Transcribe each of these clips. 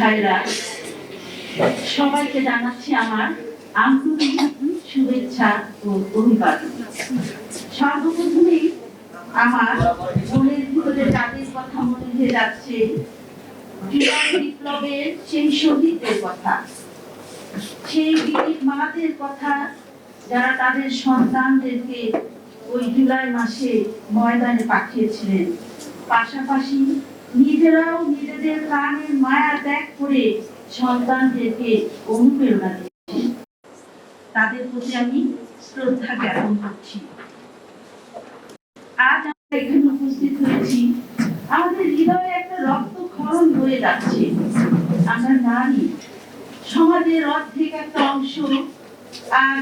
ভাইরা, সবাইকে জানাচ্ছি আমার আন্তরিক শুভেচ্ছা ও অভিবাদন। আমার ভিতরে কথা মনে হয়ে যাচ্ছে বিপ্লবের সেই শহীদদের কথা, সেই মাদের কথা যারা তাদের সন্তানদেরকে ওই জুলাই মাসে ময়দানে পাঠিয়েছিলেন। পাশাপাশি নিজেরাও নিজেদের প্রাণের মায়া ত্যাগ করে সন্তানদেরকে অনুপ্রেরণা দিয়েছেন। তাদের প্রতি আমি শ্রদ্ধা জ্ঞাপন করছি। আজ আমরা এখানে উপস্থিত হয়েছি। আমাদের হৃদয়ে একটা রক্তক্ষরণ বয়ে যাচ্ছে। আমরা নারী সমাজের অর্ধেক একটা অংশ আর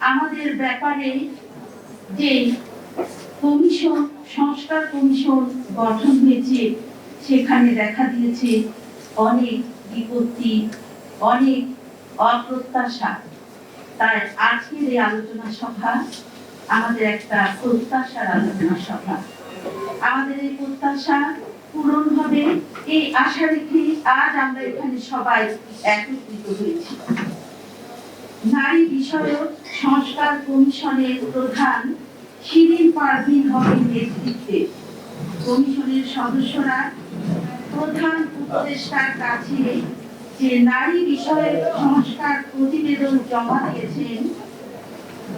আমাদের ব্যাপারে যে কমিশন, সংস্কার কমিশন গঠন হয়েছে সেখানে দেখা দিয়েছে অনেক বিপত্তি, অনেক অপ্রত্যাশা। তাই আজকের এই আলোচনা সভা আমাদের একটা প্রত্যাশার আলোচনা সভা। আমাদের এই প্রত্যাশা পূরণ হবে। এই আশা রেখে আজ আমরা এখানে সবাই একত্রিত হয়েছি। নারী বিষয়ক সংস্কার কমিশনের প্রধান শিরিন পারভিন হকের নেতৃত্বে। কমিশনের সদস্যরা প্রধান উপদেষ্টার কাছে যে নারী বিষয়ক সংস্কার প্রতিবেদন জমা দিয়েছেন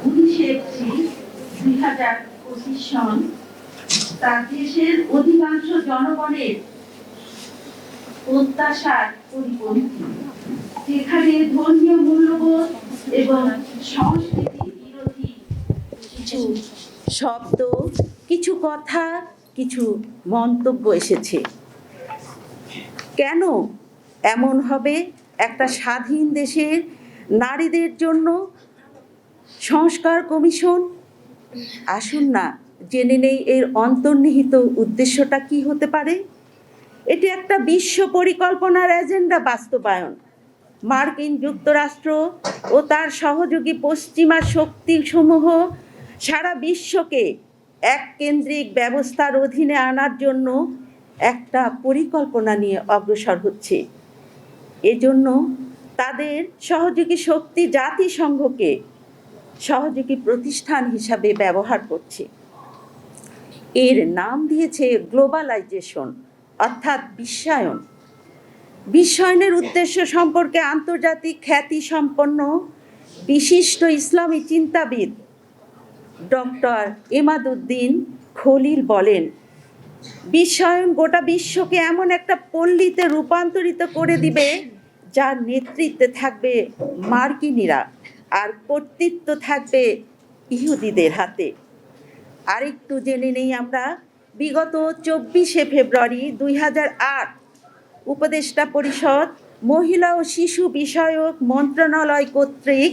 উনিশে এপ্রিল দুই হাজার পঁচিশ সন। তা দেশের অধিকাংশ জনগণের প্রত্যাশার পরিপন্থী। যেখানে ধর্মীয় মূল্যবোধ এবং সংস্কৃতি বিরোধী কিছু শব্দ, কিছু কথা, কিছু মন্তব্য এসেছে। কেন এমন হবে? একটা স্বাধীন দেশের নারীদের জন্য সংস্কার কমিশন? আসুন না, জেনে নেই এর অন্তর্নিহিত উদ্দেশ্যটা কি হতে পারে? এটি একটা বিশ্ব পরিকল্পনার এজেন্ডা বাস্তবায়ন। মার্কিন যুক্তরাষ্ট্র ও তার সহযোগী পশ্চিমা শক্তিসমূহ সারা বিশ্বকে এক কেন্দ্রিক ব্যবস্থার অধীনে আনার জন্য একটা পরিকল্পনা নিয়ে অগ্রসর হচ্ছে। এজন্য তাদের সহযোগী শক্তি জাতিসংঘকে সহযোগী প্রতিষ্ঠান হিসাবে ব্যবহার করছে। এর নাম দিয়েছে গ্লোবালাইজেশন, অর্থাৎ বিশ্বায়ন। বিশ্বায়নের উদ্দেশ্য সম্পর্কে আন্তর্জাতিক খ্যাতি সম্পন্ন বিশিষ্ট ইসলামী চিন্তাবিদ ডক্টর এমাদুদ্দিন খলিল বলেন বিশ্বায়ন গোটা বিশ্বকে এমন একটা পল্লীতে রূপান্তরিত করে দিবে, যার নেতৃত্বে থাকবে মার্কিনীরা আর কর্তৃত্ব থাকবে ইহুদিদের হাতে। আরেকটু জেনে নেই আমরা, বিগত চব্বিশে ফেব্রুয়ারি দুই হাজার আট উপদেষ্টা পরিষদ, মহিলা ও শিশু বিষয়ক মন্ত্রণালয় কর্তৃক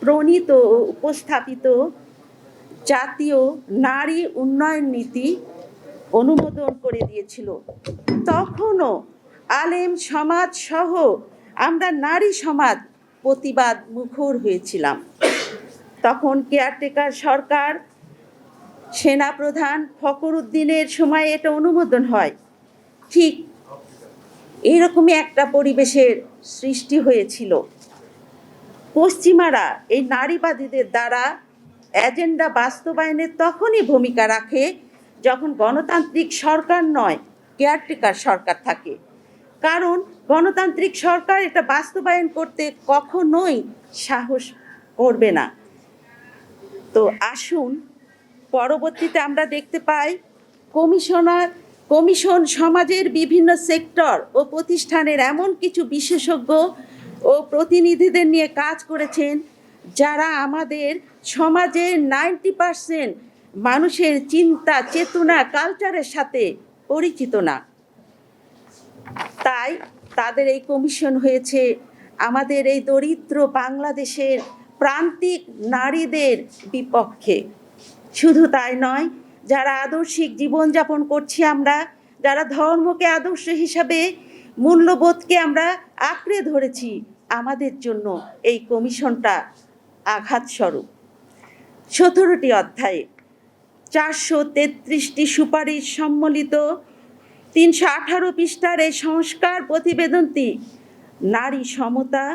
প্রণীত উপস্থাপিত জাতীয় নারী উন্নয়ন নীতি অনুমোদন করে দিয়েছিল। তখনও আলেম সমাজ সহ আমরা নারী সমাজ প্রতিবাদ মুখর হয়েছিলাম। তখন কেয়ারটেকার সরকার, সেনাপ্রধান ফখরুদ্দিনের সময় এটা অনুমোদন হয়। ঠিক এইরকমই একটা পরিবেশের সৃষ্টি হয়েছিল। পশ্চিমারা এই নারীবাদীদের দ্বারা এজেন্ডা বাস্তবায়নে তখনই ভূমিকা রাখে যখন গণতান্ত্রিক সরকার নয় কেয়ারটেকার সরকার থাকে। কারণ গণতান্ত্রিক সরকার এটা বাস্তবায়ন করতে কখনোই সাহস করবে না। তো আসুন, পরবর্তীতে আমরা দেখতে পাই, কমিশনার, কমিশন সমাজের বিভিন্ন সেক্টর ও প্রতিষ্ঠানের এমন কিছু বিশেষজ্ঞ ও প্রতিনিধিদের নিয়ে কাজ করেছেন, যারা আমাদের সমাজের নাইনটি পারসেন্ট মানুষের চিন্তা, চেতনা কালচারের সাথে পরিচিত না। তাই তাদের এই কমিশন হয়েছে আমাদের এই দরিদ্র বাংলাদেশের প্রান্তিক নারীদের বিপক্ষে। শুধু তাই নয়, যারা আদর্শিক জীবনযাপন করছি আমরা, যারা ধর্মকে আদর্শ হিসাবে, মূল্যবোধকে আমরা আঁকড়ে ধরেছি, আমাদের জন্য এই কমিশনটা আঘাতস্বরূপ। সতেরোটি অধ্যায়ে চারশো তেত্রিশটি সুপারিশ সম্মিলিত তিনশো আঠারো পৃষ্ঠার এই সংস্কার প্রতিবেদনটি নারী সমতা,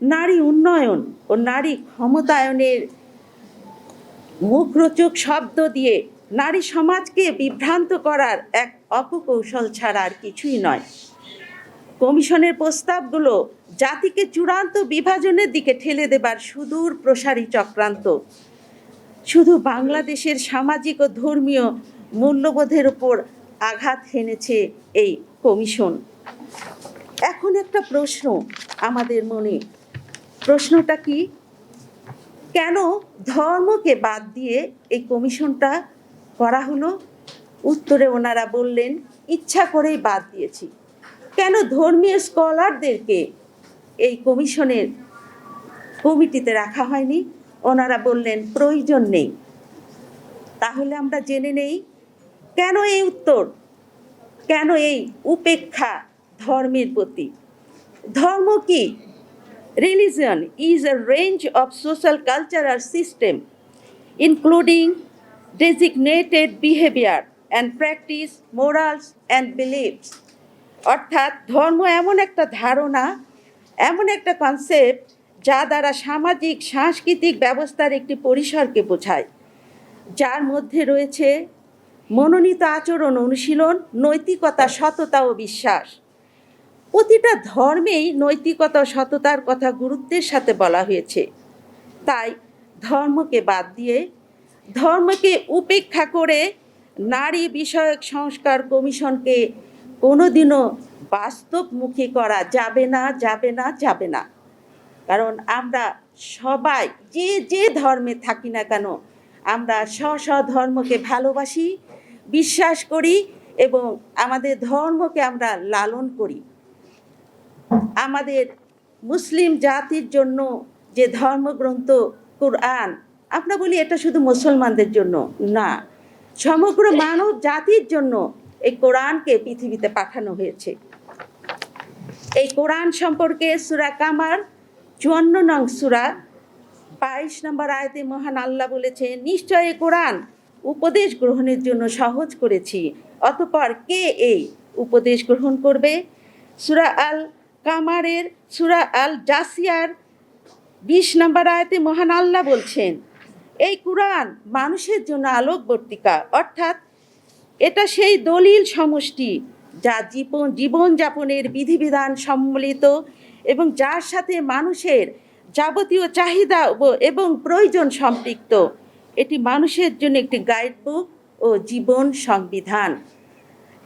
নারী উন্নয়ন ও নারী ক্ষমতায়নের মুখরোচক শব্দ দিয়ে নারী সমাজকে বিভ্রান্ত করার এক অপকৌশল ছাড়া আর কিছুই নয়। কমিশনের প্রস্তাবগুলো জাতিকে চূড়ান্ত বিভাজনের দিকে ঠেলে দেবার সুদূর প্রসারী চক্রান্ত শুধু বাংলাদেশের সামাজিক ও ধর্মীয় মূল্যবোধের উপর আঘাত হেনেছে এই কমিশন। এখন একটা প্রশ্ন আমাদের মনে। প্রশ্নটা কি? কেন ধর্মকে বাদ দিয়ে এই কমিশনটা করা হলো? উত্তরে ওনারা বললেন, ইচ্ছা করেই বাদ দিয়েছি। কেন ধর্মীয় স্কলারদেরকে এই কমিশনের কমিটিতে রাখা হয়নি? ওনারা বললেন, প্রয়োজন নেই। তাহলে আমরা জেনে নেই, কেন এই উত্তর? কেন এই উপেক্ষা ধর্মের প্রতি? ধর্ম কি? Religion is a range of social cultural system including designated behaviour and practice morals and beliefs. অর্থাৎ ধর্ম এমন একটা ধারণা, এমন একটা কনসেপ্ট যা দ্বারা সামাজিক, সাংস্কৃতিক ব্যবস্থার একটি পরিসরকে বোঝায়। যার মধ্যে রয়েছে মনোনীত আচরণ অনুশীলন, নৈতিকতা, সততা ও বিশ্বাস। প্রতিটা ধর্মেই নৈতিকতা সততার কথা গুরুত্বের সাথে বলা হয়েছে। তাই ধর্মকে বাদ দিয়ে ধর্মকে উপেক্ষা করে নারী বিষয়ক সংস্কার কমিশনকে কোনোদিনও বাস্তবমুখী করা যাবে না যাবে না যাবে না। আমরা সবাই যে যে ধর্মে থাকি না কেন, আমরা স্ব স্ব ধর্মকে ভালোবাসি, বিশ্বাস করি এবং আমাদের ধর্মকে আমরা লালন করি। আমাদের মুসলিম জাতির জন্য যে ধর্মগ্রন্থ, কোরআন, আমরা বলি এটা শুধু মুসলমানদের জন্য না, সমগ্র মানব জাতির জন্য এই কোরআনকে পৃথিবীতে পাঠানো হয়েছে। এই কোরআন সম্পর্কে সুরা কামার চুয়ান্ন নং সুরা, বাইশ নম্বর আয়তে মহান আল্লাহ বলেছে নিশ্চয় কোরআন উপদেশ গ্রহণের জন্য সহজ করেছি। অতপর কে এই উপদেশ গ্রহণ করবে? সুরা আল কামারের, সুরা আল জাসিয়ার, বিশ নম্বর আয়তে মহান আল্লাহ বলছেন, এই কোরআন মানুষের জন্য আলোকবর্তিকা, অর্থাৎ এটা সেই দলিল সমষ্টি যা জীবন, জীবনযাপনের বিধিবিধান সম্মিলিত এবং যার সাথে মানুষের যাবতীয় চাহিদা এবং প্রয়োজন সম্পৃক্ত। এটি মানুষের জন্য একটি গাইডবুক ও জীবন সংবিধান।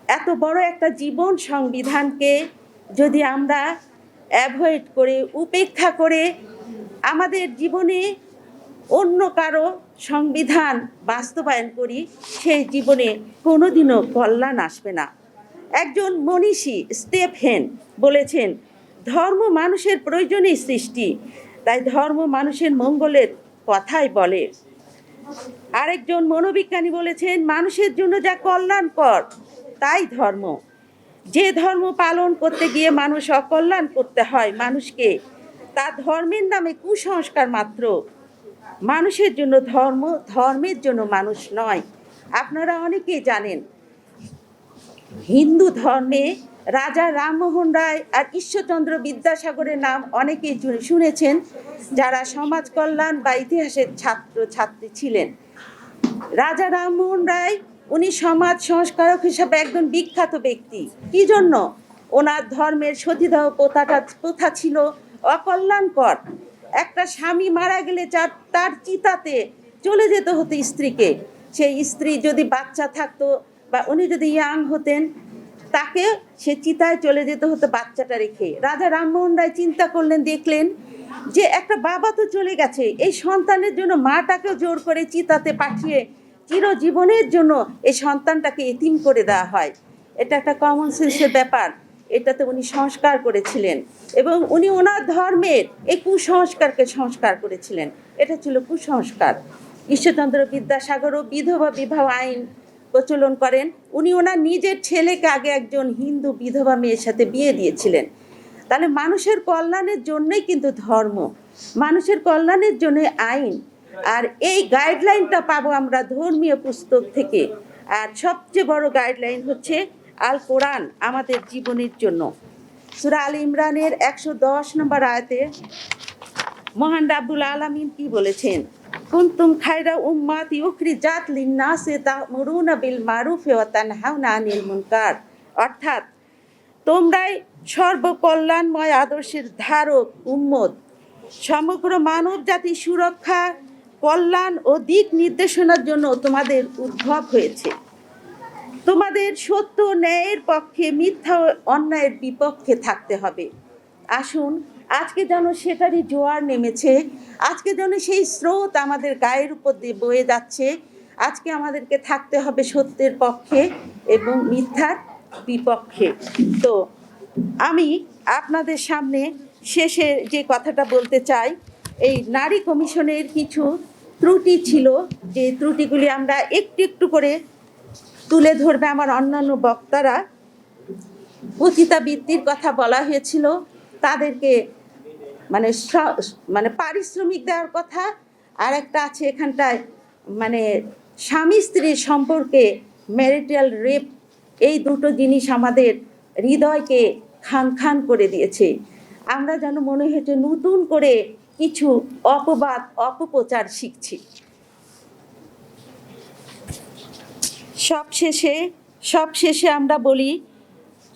এত বড় একটা জীবন সংবিধানকে যদি আমরা অ্যাভয়েড করে, উপেক্ষা করে আমাদের জীবনে অন্য কারও সংবিধান বাস্তবায়ন করি, সেই জীবনে কোনোদিনও কল্যাণ আসবে না। একজন মনীষী স্টেফেন বলেছেন ধর্ম মানুষের প্রয়োজনেই সৃষ্টি। তাই ধর্ম মানুষের মঙ্গলের কথাই বলে। আরেকজন মনোবিজ্ঞানী বলেছেন, মানুষের জন্য যা কল্যাণকর, তাই ধর্ম। যে ধর্ম পালন করতে গিয়ে মানুষ অকল্যাণ করতে হয় মানুষকে, তা ধর্মের নামে কুসংস্কার মাত্র। মানুষের জন্য ধর্ম, ধর্মের জন্য মানুষ নয়। আপনারা অনেকেই জানেন, হিন্দু ধর্মে রাজা রামমোহন রায় আর ঈশ্বরচন্দ্র বিদ্যাসাগরের নাম অনেকেই শুনেছেন, যারা সমাজ কল্যাণ বা ইতিহাসের ছাত্র, ছাত্রী ছিলেন। রাজা রামমোহন রায়, উনি সমাজ সংস্কারক হিসাবে একজন বিখ্যাত ব্যক্তি। কি জন্য? ওনার ধর্মের সতীদাহ প্রথাটা, প্রথা ছিল অকল্যাণকর। একটা স্বামী মারা গেলে তার চিতাতে চলে যেতে হতো স্ত্রীকে। সেই স্ত্রী যদি বাচ্চা থাকতো বা উনি যদি ইয়াং হতেন তাকে সে চিতায় চলে যেতে হতো বাচ্চাটা রেখে। রাজা রামমোহন রায় চিন্তা করলেন, দেখলেন যে একটা বাবা তো চলে গেছে। এই সন্তানের জন্য মাটাকেও জোর করে চিতাতে পাঠিয়ে চিরজীবনের জন্য এই সন্তানটাকে এতিম করে দেওয়া হয়। এটা একটা কমন সেন্সের ব্যাপার। এটাতে উনি সংস্কার করেছিলেন এবং উনি ওনার ধর্মের এই কুসংস্কারকে সংস্কার করেছিলেন। এটা ছিল কুসংস্কার। ঈশ্বরচন্দ্র বিদ্যাসাগরও বিধবা বিবাহ আইন প্রচলন করেন। উনি ওনার নিজের ছেলেকে আগে একজন হিন্দু বিধবা মেয়ের সাথে বিয়ে দিয়েছিলেন। তাহলে মানুষের কল্যাণের জন্যই কিন্তু ধর্ম। মানুষের কল্যাণের জন্য আইন। আর এই গাইডলাইনটা পাবো আমরা ধর্মীয় পুস্তক থেকে। আর সবচেয়ে বড় গাইডলাইন হচ্ছে আল কোরআন, আমাদের জীবনের জন্য। সুরা আল ইমরানের একশো দশ নম্বর আয়াতে মহান রাব্বুল আলামিন কি বলেছেন? কুনতুম খায়রা উম্মাতি উখরিজাত লিন্নাসি তা'মুরুনা বিল মারুফি ওয়া তানহাউনা আনিল মুনকার। অর্থাৎ, তোমরাই সর্বকল্যাণময় আদর্শের ধারক, উম্মত। সমগ্র মানব জাতি সুরক্ষা, কল্যাণ ও দিক নির্দেশনার জন্য তোমাদের উদ্ভব হয়েছে। তোমাদের সত্য ন্যায়ের পক্ষে মিথ্যা অন্যায়ের বিপক্ষে থাকতে হবে। আসুন আজকে যেন সেটারই জোয়ার নেমেছে, আজকে যেন সেই স্রোত আমাদের গায়ের উপর দিয়ে বয়ে যাচ্ছে, আজকে আমাদেরকে থাকতে হবে সত্যের পক্ষে এবং মিথ্যার বিপক্ষে। তো আমি আপনাদের সামনে শেষে যে কথাটা বলতে চাই, এই নারী কমিশনের কিছু ত্রুটি ছিল, যে ত্রুটিগুলি আমরা একটু একটু করে তুলে ধরবে আমার অন্যান্য বক্তারা। পতিতাবৃত্তির কথা বলা হয়েছিল, তাদেরকে মানে মানে পারিশ্রমিক দেওয়ার কথা। আর একটা আছে এখানটায় মানে স্বামী স্ত্রীর সম্পর্কে ম্যারিটাল রেপ, এই দুটো জিনিস আমাদের হৃদয়কে খান খান করে দিয়েছে। আমরা যেন মনে হয়েছে নতুন করে কিছু অপবাদ, অপপ্রচার শিখছি। সবশেষে সবশেষে আমরা বলি,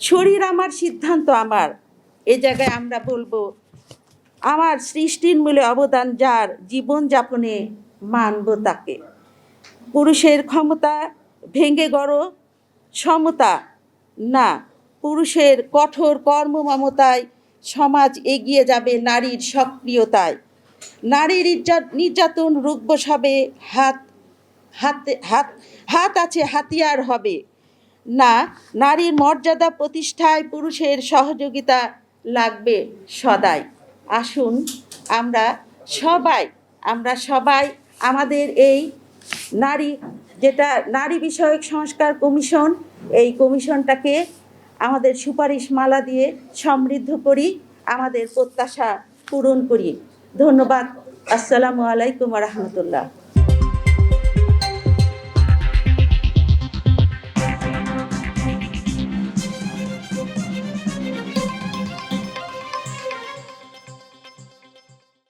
শরীর আমার সিদ্ধান্ত আমার। এ জায়গায় আমরা বলব আমার সৃষ্টির মূলে অবদান যার জীবনযাপনে মানব তাকে। পুরুষের ক্ষমতা ভেঙে গড়ো, সমতা না। পুরুষের কঠোর কর্মমমতায় সমাজ এগিয়ে যাবে নারীর সক্রিয়তায়। নারীর নির্যাতন রুগ্ব সবে, হাত, হাতে, হাত হাত আছে হাতিয়ার হবে। না, নারীর মর্যাদা প্রতিষ্ঠায় পুরুষের সহযোগিতা লাগবে সদাই। আসুন, আমরা সবাই আমরা সবাই আমাদের এই নারী, যেটা নারী বিষয়ক সংস্কার কমিশন, এই কমিশনটাকে আমাদের সুপারিশ মালা দিয়ে সমৃদ্ধ করি, আমাদের প্রত্যাশা পূরণ করি। ধন্যবাদ। আসসালামু আলাইকুম রহমতুল্লাহ।